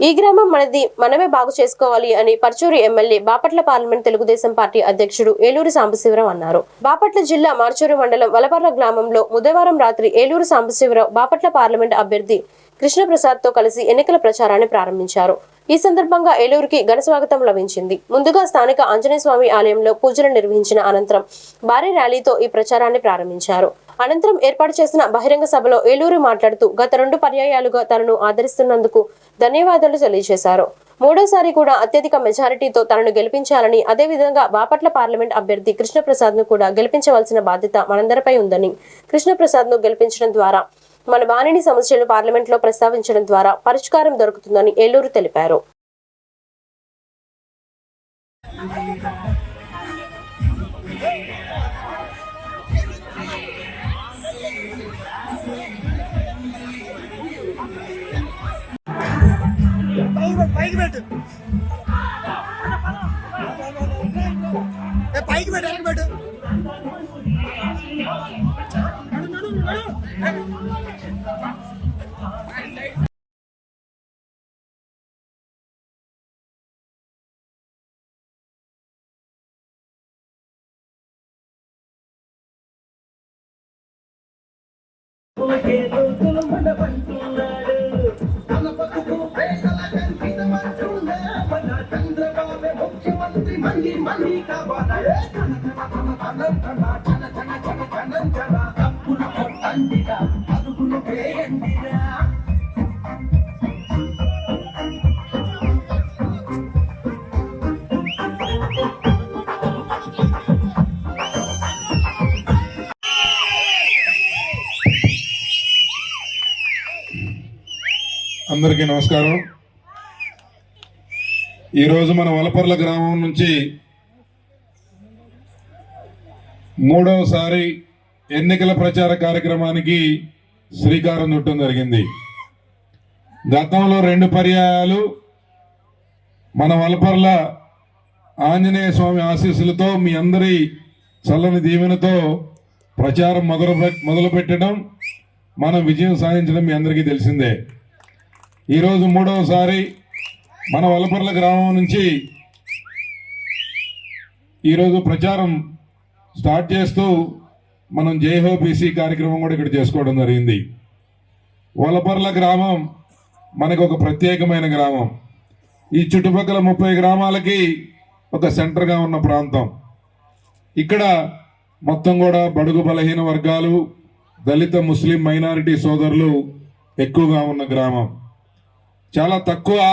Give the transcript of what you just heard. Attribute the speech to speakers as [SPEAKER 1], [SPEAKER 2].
[SPEAKER 1] ఈ గ్రామం మనది మనమే బాగు చేసుకోవాలి అని Parchur MLA Bapatla parliament Telugu Desam party అధ్యక్షుడు ఏలూరు సాంబశివరావు అన్నారు. బాపట్ల జిల్లా మార్చూరు మండలం వలపర్ల గ్రామంలో బుధవారం రాత్రి ఏలూరు సాంబశివరావు బాపట్ల పార్లమెంట్ అభ్యర్థి కృష్ణప్రసాద్తో కలిసి ఎన్నికల ప్రచారాన్ని ప్రారంభించారు. ఈ సందర్భంగా ఏలూరుకి ఘన స్వాగతం లభించింది. ముందుగా స్థానిక ఆంజనేయ స్వామి ఆలయంలో పూజలు నిర్వహించిన అనంతరం భారీ ర్యాలీతో ఈ ప్రచారాన్ని ప్రారంభించారు. అనంతరం ఏర్పాటు చేసిన బహిరంగ సభలో ఏలూరు మాట్లాడుతూ గత రెండు పర్యాయాలుగా తనను ఆదరిస్తున్నందుకు ధన్యవాదాలు తెలియజేశారు. మూడోసారి కూడా అత్యధిక మెజారిటీతో తనను గెలిపించాలని అదేవిధంగా బాపట్ల పార్లమెంట్ అభ్యర్థి కృష్ణప్రసాద్ను కూడా గెలిపించవలసిన బాధ్యత మనందరిపై ఉందని కృష్ణప్రసాద్ను గెలిపించడం ద్వారా మన బాణిని సమస్యలు పార్లమెంట్లో ప్రస్తావించడం ద్వారా పరిష్కారం దొరుకుతుందని ఏలూరు తెలిపారు.
[SPEAKER 2] బ్యాట్ బ్యాట్ బ్యాట్ ఓకే
[SPEAKER 3] అందరికీ నమస్కారం. ఈరోజు మన వలపర్ల గ్రామం నుంచి మూడవసారి ఎన్నికల ప్రచార కార్యక్రమానికి శ్రీకారం చుట్టడం జరిగింది. గతంలో రెండు పర్యాయాలు మన వలపర్ల ఆంజనేయ స్వామి ఆశీస్సులతో మీ అందరి చల్లని దీవెనతో ప్రచారం మొదలు మొదలుపెట్టడం మనం విజయం సాధించడం మీ అందరికీ తెలిసిందే. ఈరోజు మూడవసారి మన వలపర్ల గ్రామం నుంచి ఈరోజు ప్రచారం స్టార్ట్ చేస్తూ మనం జైహో బీసీ కార్యక్రమం కూడా ఇక్కడ చేసుకోవడం జరిగింది. వలపర్ల గ్రామం మనకు ఒక ప్రత్యేకమైన గ్రామం. ఈ చుట్టుపక్కల ముప్పై గ్రామాలకి ఒక సెంటర్గా ఉన్న ప్రాంతం. ఇక్కడ మొత్తం కూడా బడుగు బలహీన వర్గాలు దళిత ముస్లిం మైనారిటీ సోదరులు ఎక్కువగా ఉన్న గ్రామం. చాలా తక్కువ